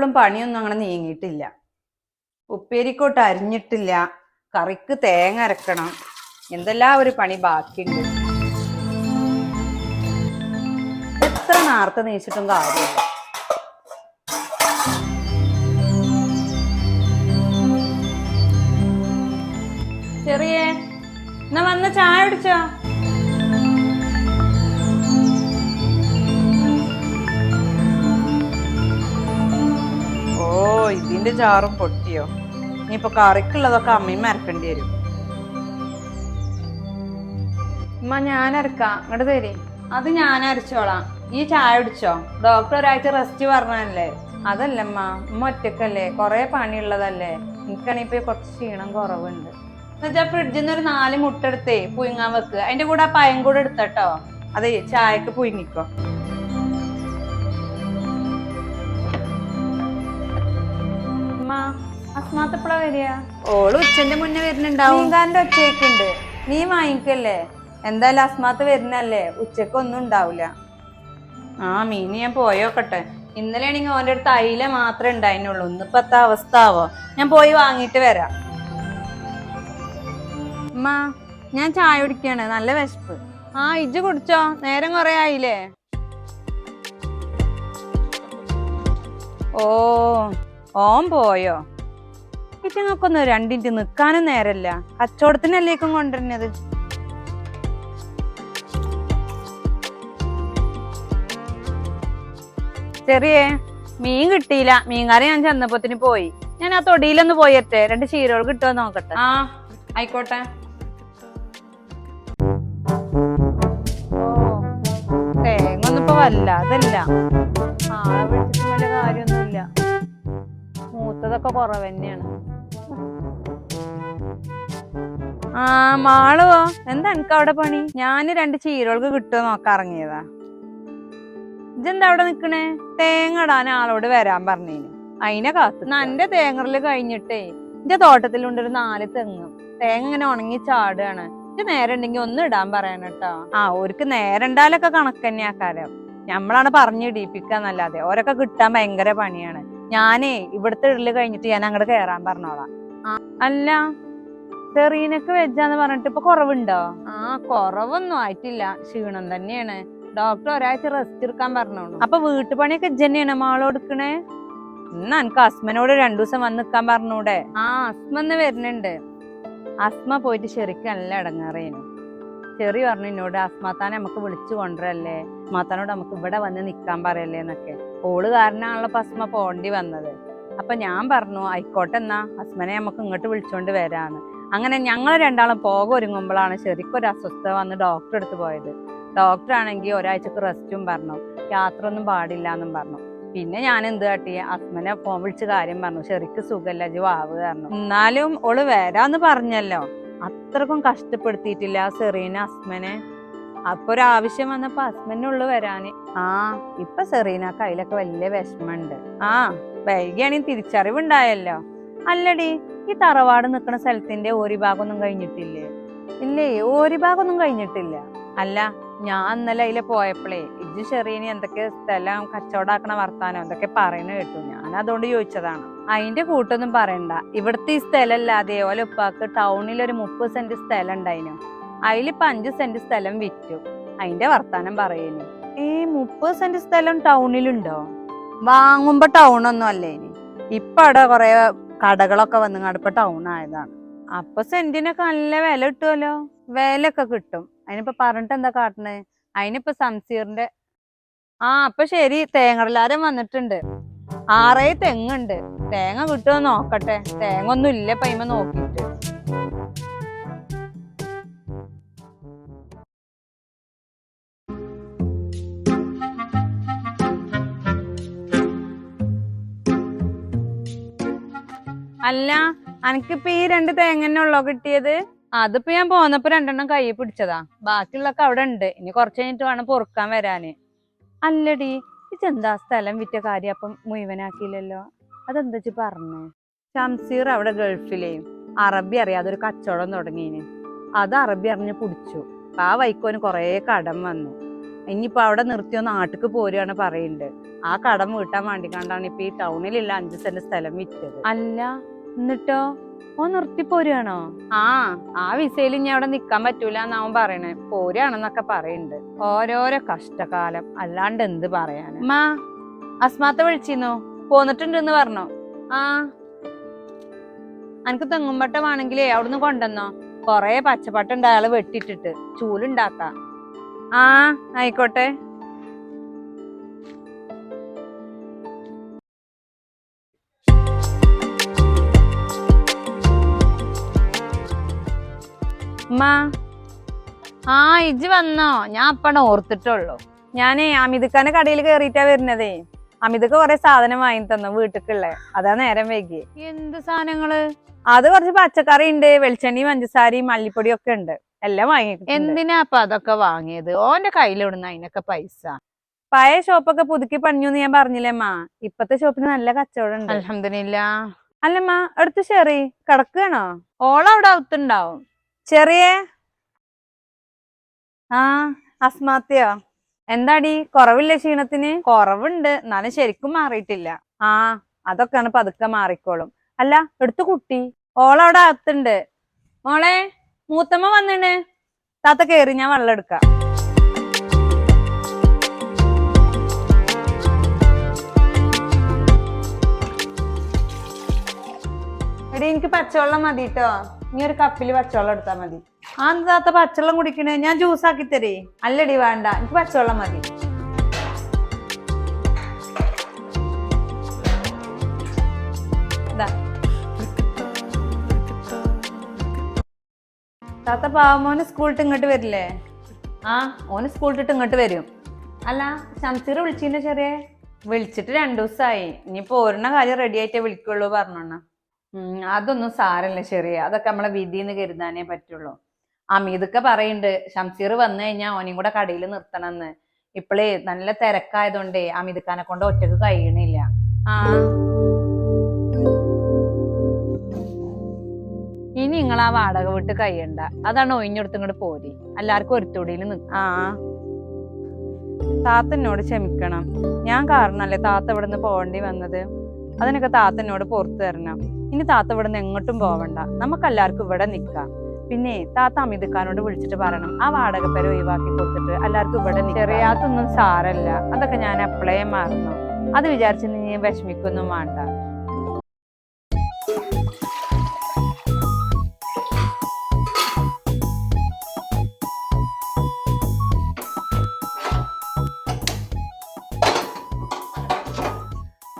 ഇപ്പോഴും പണിയൊന്നും അങ്ങനെ നീങ്ങിയിട്ടില്ല. ഉപ്പേരിക്കോട്ട് അരിഞ്ഞിട്ടില്ല. കറിക്ക് തേങ്ങ അരക്കണം. എന്തെല്ലാം ഒരു പണി ബാക്കിയുണ്ട്. എത്ര നേരത്തെ നീച്ചിട്ടും കാര്യമില്ല. ചെറിയ എന്നാ വന്ന് ചായ കുടിച്ചോ? ഇതിന്റെ ചാറും പൊട്ടിയോ? ഇനിയിപ്പൊ കറിക്കുള്ളതൊക്കെ അമ്മയും അരക്കേണ്ടി വരും. ഉമ്മ ഞാൻ അരക്കാം. ഇങ്ങോട്ട് തരി. അത് ഞാൻ അരച്ചോളാം. ഈ ചായ കുടിച്ചോ? ഡോക്ടർ ഒരാഴ്ച റെസ്റ്റ് പറഞ്ഞല്ലേ അതല്ലമ്മ ഉമ്മ ഒറ്റക്കല്ലേ? കൊറേ പണിയുള്ളതല്ലേ? എനിക്കാണെങ്കിൽ ഇപ്പൊ കുറച്ച് ക്ഷീണം കുറവുണ്ട്. എന്നുവെച്ചാ ഫ്രിഡ്ജിൽ നിന്ന് ഒരു നാല് മുട്ട എടുത്തേ പുഴുങ്ങാൻ വെക്കുക അതിന്റെ കൂടെ ആ പയം കൂടെ എടുത്തട്ടോ. അതെ ചായക്ക് പുഴുങ്ങിക്കോ. എപ്പോഴാ വരിക? ഓൾ ഉച്ചന്റെ മുന്നേ വരുന്നുണ്ടാവും. നീങ്കാന്റെ ഒച്ചയൊക്കെയുണ്ട്. നീ വാങ്ങിക്കല്ലേ? എന്തായാലും അസ്മാത്ത് വരുന്നല്ലേ ഉച്ചയ്ക്ക് ഒന്നും ഉണ്ടാവില്ല ആ മീന് ഞാൻ പോയോക്കട്ടെ. ഇന്നലെ ആണെങ്കിൽ ഓന്റെ അടുത്ത് അയില മാത്രമേ ഉണ്ടായിരുന്നുള്ളൂ. ഇന്നിപ്പോ എത്ത അവസ്ഥ ആവോ? ഞാൻ പോയി വാങ്ങിയിട്ട് വരാം. അമ്മ ഞാൻ ചായ കുടിക്കാണ്. നല്ല വിശപ്പ്. ആ ഇജ്ജ് കുടിച്ചോ? നേരം കൊറേ ആയില്ലേ? ഓ ഓം പോയോ? ഇറ്റങ്ങൾക്കൊന്നും രണ്ടിന്റെ നിക്കാനും നേരല്ല. കച്ചവടത്തിനല്ലേക്കും കൊണ്ടുവരുന്നത്? ചെറിയേ മീൻ കിട്ടിയില്ല. മീൻകാരെ ഞാൻ ചെന്നപ്പോത്തിന് പോയി. ഞാൻ ആ തൊടിയിലൊന്ന് പോയട്ടെ രണ്ട് ചീരകൾ കിട്ടുമോ നോക്കട്ടെ. ആ ആയിക്കോട്ടെ. തേങ്ങ ഒന്നും ഇപ്പൊ വല്ലാതല്ല ആളെ വിളിച്ചിട്ട് വല്ല കാര്യമൊന്നുമില്ല. മൂത്തതൊക്കെ കുറവ് തന്നെയാണ് ആ മാളുവോ എന്താ എനിക്ക് അവിടെ പണി? ഞാൻ രണ്ട് ചീരകൾക്ക് കിട്ടുമോ നോക്കാൻ ഇറങ്ങിയതാ ഇതെന്താ അവിടെ നിക്കണേ? തേങ്ങ ഇടാൻ ആളോട് വരാൻ പറഞ്ഞേന്. അതിനെ കാത്തു എന്റെ തേങ്ങറിൽ കഴിഞ്ഞിട്ടേ എന്റെ തോട്ടത്തിലുണ്ട് ഒരു നാല് തെങ്ങ്. തേങ്ങ ഇങ്ങനെ ഉണങ്ങി ചാടുകയാണ്. ഇത് നേരം ഉണ്ടെങ്കിൽ ഒന്ന് ഇടാൻ പറയണം കേട്ടോ. ആ ഓർക്ക് നേരണ്ടാലൊക്കെ കണക്ക് തന്നെ കാലം നമ്മളാണ് പറഞ്ഞു ഇടിപ്പിക്കാന്നല്ലാതെ. ഓരൊക്കെ കിട്ടാൻ ഭയങ്കര പണിയാണ്. ഞാനേ ഇവിടുത്തെ ഇടൽ കഴിഞ്ഞിട്ട് ഞാൻ അങ്ങോട്ട് കയറാൻ പറഞ്ഞോളാം. അല്ല സെറീനക്ക് വെജാന്ന് പറഞ്ഞിട്ട് ഇപ്പൊ കുറവുണ്ടോ? ആ കുറവൊന്നും ആയിട്ടില്ല. ക്ഷീണം തന്നെയാണ്. ഡോക്ടർ ഒരാഴ്ച റെസ്റ്റ് എടുക്കാൻ പറഞ്ഞോളൂ. അപ്പൊ വീട്ടുപണിയൊക്കെ ഇജ്ജ് മാളോടുക്കണേ ഇന്ന് എനിക്ക് അസ്മനോട് രണ്ടു ദിവസം വന്ന് നിക്കാൻ പറഞ്ഞൂടെ? ആ അസ്മന്ന് വരുന്നുണ്ട്. അസ്മ പോയിട്ട് ശരിക്കും നല്ല ഇടങ്ങാറേനു. ചെറി പറഞ്ഞു എന്നോട് അസ്മാത്താനെ നമുക്ക് വിളിച്ചു കൊണ്ടുവരല്ലേ? അസ്മാത്താനോട് നമുക്ക് ഇവിടെ വന്ന് നിക്കാൻ പറയല്ലേ? എന്നൊക്കെ. ഓൾ കാരണമാണല്ലോ ഇപ്പം അസ്മ പോണ്ടി വന്നത്. അപ്പൊ ഞാൻ പറഞ്ഞു ആയിക്കോട്ടെ എന്നാ അസ്മനെ നമുക്ക് ഇങ്ങോട്ട് വിളിച്ചോണ്ട് വരാന്ന്. അങ്ങനെ ഞങ്ങൾ രണ്ടാളും പോക ഒരുങ്ങുമ്പോഴാണ് ശരിക്കൊരു അസ്വസ്ഥ വന്ന് ഡോക്ടർ അടുത്ത് പോയത്. ഡോക്ടർ ആണെങ്കിൽ ഒരാഴ്ചക്ക് റെസ്റ്റും പറഞ്ഞു യാത്ര ഒന്നും പാടില്ല എന്നും പറഞ്ഞു. പിന്നെ ഞാൻ എന്ത് കാട്ടി അസ്മനെ ഫോൺ വിളിച്ച് കാര്യം പറഞ്ഞു ശരിക്ക് സുഖല്ല ജി വാവ് പറഞ്ഞു. എന്നാലും ഓൾ വരാന്ന് പറഞ്ഞല്ലോ. അത്രക്കും കഷ്ടപ്പെടുത്തിയിട്ടില്ല ആ സെറീന അസ്മനെ. അപ്പൊ ഒരു ആവശ്യം വന്നപ്പോ അസ്മനുള്ളു വരാന്. ആ ഇപ്പൊ സെറീന കയ്യിലൊക്കെ വലിയ വിഷമമുണ്ട്. ആ വൈകിയാണെങ്കിൽ തിരിച്ചറിവുണ്ടായല്ലോ. അല്ലടി ഈ തറവാട് നിൽക്കുന്ന സ്ഥലത്തിന്റെ ഒരു ഭാഗമൊന്നും കഴിഞ്ഞിട്ടില്ലേ? ഇല്ലേ ഒരു ഭാഗമൊന്നും കഴിഞ്ഞിട്ടില്ല. അല്ല ഞാൻ ഇന്നലെ അതിലെ പോയപ്പോഴേ ഇജ്ജ് ഷെറീനി എന്തൊക്കെ സ്ഥലം കച്ചവടാക്കണ വർത്താനോ എന്തൊക്കെ പറയുന്നത് കേട്ടു. ഞാൻ അതുകൊണ്ട് ചോദിച്ചതാണ്. അതിന്റെ കൂട്ടൊന്നും പറയണ്ട. ഇവിടുത്തെ ഈ സ്ഥലമല്ല അതേപോലെ ഉപ്പാക്ക് ടൗണിൽ ഒരു മുപ്പത് സെന്റ് സ്ഥലം ഉണ്ടായിനു. അതിലിപ്പോ അഞ്ച് സെന്റ് സ്ഥലം വിറ്റു. അതിന്റെ വർത്താനം പറയുന്നു ഈ മുപ്പത് സെന്റ് സ്ഥലം ടൗണിലുണ്ടോ വാങ്ങുമ്പോ ടൗൺ ഒന്നും അല്ലേ ഇനി ഇപ്പൊ അവിടെ കുറെ കടകളൊക്കെ വന്നു ഇപ്പൊ ടൗൺ ആയതാണ്. അപ്പൊ സെന്റിനൊക്കെ നല്ല വില കിട്ടുമല്ലോ വില ഒക്കെ കിട്ടും. അതിനിപ്പോ പറഞ്ഞിട്ട് എന്താ കാട്ടണേ? അതിനിപ്പോ സംസീറിന്റെ ആ അപ്പൊ ശരി. തേങ്ങടലാരം വന്നിട്ടുണ്ട്. ആറേ തെങ്ങുണ്ട്. തേങ്ങ കിട്ടുമെന്ന് നോക്കട്ടെ. തേങ്ങ ഒന്നും ഇല്ല പൈമ നോക്കിയിട്ട്. അല്ല അനക്കിപ്പോ ഈ രണ്ട് തേങ്ങ ഉള്ളോ കിട്ടിയത്? അതിപ്പോ ഞാൻ പോന്നപ്പോ രണ്ടെണ്ണം കൈ പിടിച്ചതാ. ബാക്കിയുള്ളൊക്കെ അവിടെ ഉണ്ട് ഇനി കുറച്ച് കഴിഞ്ഞിട്ട് വേണം പൊറുക്കാൻ വരാന്. അല്ലടി ഇതെന്താ സ്ഥലം വിറ്റ കാര്യം അപ്പം മുഴുവനാക്കിയില്ലല്ലോ? അതെന്താ വെച്ച് പറഞ്ഞേ? ഷംസീർ അവിടെ ഗൾഫിലെയും അറബി അറിയാതെ ഒരു കച്ചവടം തുടങ്ങിയിന് അത് അറബി അറിഞ്ഞ് പിടിച്ചു. ആ വൈക്കോന് കൊറേ കടം വന്നു. ഇനിയിപ്പോ അവിടെ നിർത്തിയോ നാട്ടിക്ക് പോരുകയാണ് പറയുന്നുണ്ട് ആ കടം വീട്ടാൻ വേണ്ടി കണ്ടാണ് ഇപ്പൊ ഈ ടൗണിലുള്ള അഞ്ച് സെന്റ് സ്ഥലം വിറ്റത്. അല്ല എന്നിട്ടോ? ഓ നിർത്തി പോരുകയാണോ? ആ ആ വിസയിൽ ഇനി അവിടെ നിക്കാൻ പറ്റൂല എന്നാവും പറയണേ. പോരുകയാണെന്നൊക്കെ പറയുന്നുണ്ട് ഓരോരോ കഷ്ടകാലം. അല്ലാണ്ട് എന്ത് പറയാൻ മാ അസ്മാത്ത വിളിച്ചിരുന്നു? പോന്നിട്ടുണ്ടെന്ന് പറഞ്ഞോ? ആ. അനക്ക് തെങ്ങുംപട്ട വേണമെങ്കിലേ അവിടുന്ന് കൊണ്ടുവന്നോ? കൊറേ പച്ചപ്പട്ടുണ്ട് അയാൾ വെട്ടിട്ടിട്ട് ചൂലുണ്ടാക്ക. ആ ആയിക്കോട്ടെ. ഉമ്മ. ആ ഇജ് വന്നോ? ഞാൻ അപ്പണ ഓർത്തിട്ടുള്ളൂ. ഞാനേ അമിതക്കാന്റെ കടയിൽ കയറിയിട്ടാ വരുന്നതേ. അമിതക്ക് കുറെ സാധനം വാങ്ങി തന്നു വീട്ടിക്കുള്ളേ. അതാ നേരം വൈകി. എന്ത് സാധനങ്ങൾ? അത് കുറച്ച് പച്ചക്കറി ഉണ്ട് വെളിച്ചെണ്ണി പഞ്ചസാരി മല്ലിപ്പൊടി ഒക്കെ ഉണ്ട് എല്ലാം വാങ്ങി എന്തിനാ അപ്പൊ അതൊക്കെ വാങ്ങിയത്? ഓന്റെ കയ്യിലിടുന്ന അതിനൊക്കെ പൈസ? പഴയ ഷോപ്പൊക്കെ പുതുക്കി പണിഞ്ഞു എന്ന് ഞാൻ പറഞ്ഞില്ലേമ്മാ ഇപ്പത്തെ ഷോപ്പിന് നല്ല കച്ചവടം ഉണ്ട് അലഹമില്ല അല്ലമ്മ എടുത്ത് ഷെറി കിടക്കുകയാണോ ഓളവിടെ അകത്തുണ്ടാവും ചെറിയ? ആ അസ്മാത്യോ. എന്താടി? കുറവില്ല ക്ഷീണത്തിന്? കുറവുണ്ട്. എന്നാലും ശരിക്കും മാറിയിട്ടില്ല. ആ അതൊക്കെയാണ് പതുക്കെ മാറിക്കോളും. അല്ല എടുത്തു കുട്ടി. ഓളവിടെ അകത്തുണ്ട്. മോളെ മൂത്തമ്മ വന്നിണ്. താത്ത കേറി ഞാൻ വെള്ളം എടുക്കാം. എനിക്ക് പച്ചവെള്ളം മതി കേട്ടോ നീ ഒരു കപ്പിൽ പച്ചവെള്ളം എടുത്താൽ മതി. ആ താത്ത പച്ചവെള്ളം കുടിക്കണേ? ഞാൻ ജ്യൂസ് ആക്കി തരേ. അല്ലടി വേണ്ട. എനിക്ക് പച്ചവെള്ളം മതി. താത്ത പാവമോന് സ്കൂളിട്ട് ഇങ്ങോട്ട് വരില്ലേ? ആ ഓന് സ്കൂളിട്ടിട്ട് ഇങ്ങോട്ട് വരും. അല്ല ശംസീർ വിളിച്ചിന്റെ ചെറിയ? വിളിച്ചിട്ട് രണ്ടു ദിവസമായി ഇനിയിപ്പോ ഒരെണ്ണ കാര്യം റെഡി ആയിട്ടേ വിളിക്കുള്ളൂ പറഞ്ഞോണ്ണ. അതൊന്നും സാരല്ല ചെറിയ അതൊക്കെ നമ്മളെ വിധിന്ന് കരുതാനേ പറ്റുള്ളൂ. അമീതൊക്കെ പറയുന്നുണ്ട് ഷംസീർ വന്നു കഴിഞ്ഞാൽ ഓനെയും കൂടെ കടയിൽ നിർത്തണമെന്ന് ഇപ്പളേ നല്ല തിരക്കായതുകൊണ്ടേ അമിതക്കാനെ കൊണ്ട് ഒറ്റയ്ക്ക് കഴിയണില്ല. ആ. ഇനി നിങ്ങൾ ആ വാടക വിട്ട് കഴിയണ്ട. അതാണ് ഒഴിഞ്ഞെടുത്ത് ഇങ്ങോട്ട് പോരി. എല്ലാവർക്കും ഒരുത്തുടിയിൽ നിൽക്കും ആ. താത്തനോട് ക്ഷമിക്കണം. ഞാൻ കാരണല്ലേ താത്ത ഇവിടെ നിന്ന് പോകേണ്ടി വന്നത്? അതിനൊക്കെ താത്തനോട് പുറത്തു തരണം ഇനി താത്ത ഇവിടെ നിന്ന് എങ്ങോട്ടും പോവണ്ട. നമുക്കെല്ലാവർക്കും ഇവിടെ നിൽക്കാം. പിന്നെ താത്ത അമിതക്കാരോട് വിളിച്ചിട്ട് പറയണം ആ വാടക പേര് ഒഴിവാക്കി കൊടുത്തിട്ട് എല്ലാവർക്കും ഇവിടെ. ചെറിയാത്തൊന്നും സാരല്ല. അതൊക്കെ ഞാൻ അപ്ലൈ മാറുന്നു. അത് വിചാരിച്ച് നീ വിഷമിക്കൊന്നും വേണ്ട.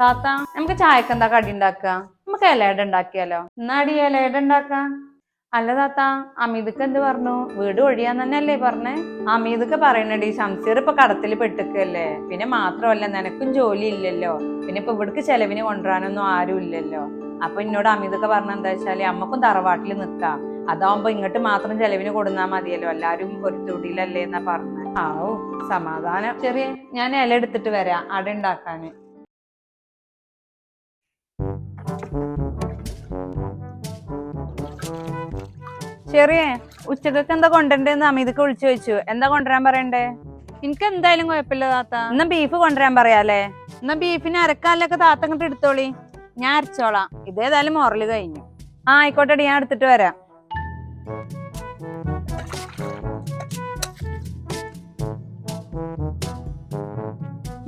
താത്ത നമുക്ക് ചായക്ക് എന്താ കടി ഉണ്ടാക്കുക? നമുക്ക് ഇലയുടെ ഉണ്ടാക്കിയാലോ? എന്നാടി ഇലയുടെ ഉണ്ടാക്കാം? അല്ല താത്ത അമീദക്ക് എന്ത് പറഞ്ഞു? വീട് ഒഴിയാൻ തന്നെയല്ലേ പറഞ്ഞേ? അമീദക്ക് പറയണടി ശംസീർ ഇപ്പൊ കടത്തിൽ പെട്ടിക്കല്ലേ പിന്നെ മാത്രമല്ല നിനക്കും ജോലി ഇല്ലല്ലോ. പിന്നെ ഇപ്പൊ ഇവിടക്ക് ചെലവിന് കൊണ്ടുവരാനൊന്നും ആരും ഇല്ലല്ലോ. അപ്പൊ എന്നോട് അമീദൊക്കെ പറഞ്ഞ എന്താ വെച്ചാൽ അമ്മക്കും തറവാട്ടിൽ നിൽക്കാം അതാവുമ്പോ ഇങ്ങോട്ട് മാത്രം ചെലവിന് കൊടുന്നാ മതിയല്ലോ. എല്ലാരും ഒരു തുടിയിലല്ലേ എന്നാ പറഞ്ഞ? ആവോ സമാധാനം. ചെറിയ ഞാൻ ഇല എടുത്തിട്ട് വരാം. അട ഉണ്ടാക്കാന്. ചെറിയ ഉച്ചക്കൊക്കെ എന്താ കൊണ്ടുവരണ്ടെന്ന് അമിതക്ക് വിളിച്ചു ചോദിച്ചു. എന്താ കൊണ്ടുവരാൻ പറയണ്ടേ? എനിക്ക് എന്തായാലും കുഴപ്പമില്ല താത്ത. എന്നാ ബീഫ് കൊണ്ടുവരാൻ പറയാലേ എന്നാ ബീഫിന് അരക്കാലൊക്കെ താത്ത അങ്ങോട്ട് എടുത്തോളി. ഞാൻ അരച്ചോളാം. ഇതേതായാലും മോറൽ കഴിഞ്ഞു. ആ ആയിക്കോട്ടെ ഞാൻ എടുത്തിട്ട് വരാം.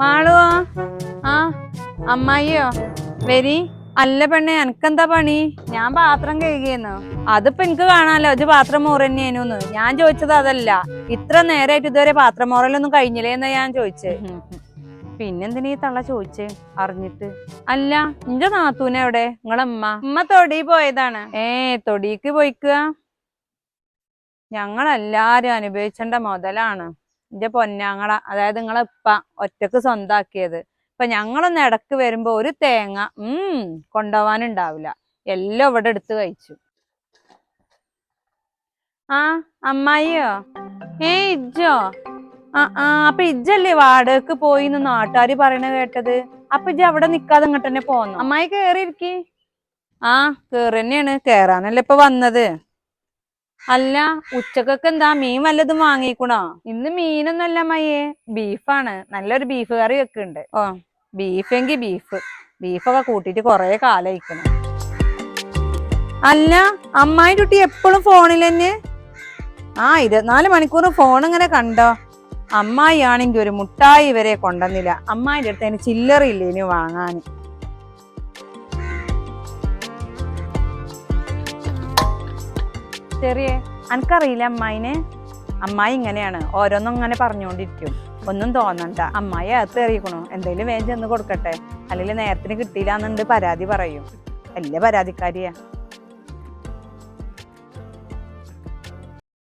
മാളുവോ? ആ അമ്മായിയോ? വരി. അല്ല പെണ്ണെ എനക്കെന്താ പണി? ഞാൻ പാത്രം കഴുകിയെന്ന്. അതിപ്പോ എനിക്ക് കാണാലോ ഇത് പാത്രം മോറന്നെയായിരുന്നു ഞാൻ ചോദിച്ചത് അതല്ല. ഇത്ര നേരമായിട്ട് ഇതുവരെ പാത്രം മോറലൊന്നും കഴിഞ്ഞില്ലേ എന്നാ ഞാൻ ചോദിച്ചേ. പിന്നെന്തിനാ ഈ തള്ള ചോദിച്ചേ? അറിഞ്ഞിട്ട്. അല്ല നിന്റെ നാത്തൂനെ എവിടെ? നിങ്ങളമ്മ ഉമ്മ തൊടി പോയതാണ്. ഏ തൊടിക്ക് പോയിക്കുക ഞങ്ങളെല്ലാരും അനുഭവിച്ചേണ്ട മുതലാണ്. എന്റെ പൊന്നാങ്ങള അതായത് നിങ്ങളെ ഇപ്പ ഒറ്റയ്ക്ക് സ്വന്താക്കിയത്. ഇപ്പൊ ഞങ്ങളൊന്ന് ഇടയ്ക്ക് വരുമ്പോ ഒരു തേങ്ങ ഉം കൊണ്ടുപോവാനുണ്ടാവില്ല എല്ലാം ഇവിടെ എടുത്ത് കഴിച്ചു. ആ അമ്മായിയോ? ഏ ഇജ്ജോ? ആ ആ അപ്പൊ ഇജ്ജല്ലേ വാടകക്ക് പോയി എന്ന് നാട്ടുകാര് പറയണ കേട്ടത്? അപ്പൊ ഇജ്ജ് അവിടെ നിക്കാതെ ഇങ്ങോട്ട് തന്നെ പോന്നു? അമ്മായി കേറിയിരിക്കി. ആ കേറി തന്നെയാണ് കേറാനല്ലേ ഇപ്പൊ വന്നത്. അല്ല ഉച്ചക്കൊക്കെ എന്താ? മീൻ വല്ലതും വാങ്ങിക്കണോ? ഇന്ന് മീനൊന്നല്ല മയ്യേ ബീഫാണ്. നല്ലൊരു ബീഫ് കറി വെക്കുന്നുണ്ട് ഓ ബീഫെങ്കി ബീഫ്. ബീഫൊക്കെ കൂട്ടിയിട്ട് കുറേ കാലം കാലയിക്കണം. അല്ല അമ്മായി കുട്ടി എപ്പോഴും ഫോണിൽ തന്നെ? ആ ഇരുപത്തിനാല് മണിക്കൂർ ഫോൺ ഇങ്ങനെ കണ്ടോ? അമ്മായി ആണെങ്കിൽ ഒരു മുട്ടായി വരെ കൊണ്ടുവന്നില്ല. അമ്മായിന്റെ അടുത്ത് അതിന് ചില്ലറില്ല ഇനി വാങ്ങാൻ ചെറിയ അനക്കറിയില്ല അമ്മായിനെ? അമ്മായി ഇങ്ങനെയാണ്. ഓരോന്നും ഇങ്ങനെ പറഞ്ഞുകൊണ്ടിരിക്കും ഒന്നും തോന്നണ്ട. അമ്മായി അകത്ത് എറിയിക്കണു എന്തെങ്കിലും വേഗം ചെന്ന് കൊടുക്കട്ടെ. അല്ലെങ്കിൽ നേരത്തിന് കിട്ടിയില്ല എന്നുണ്ട് പരാതി പറയും. വലിയ പരാതിക്കാരിയാ.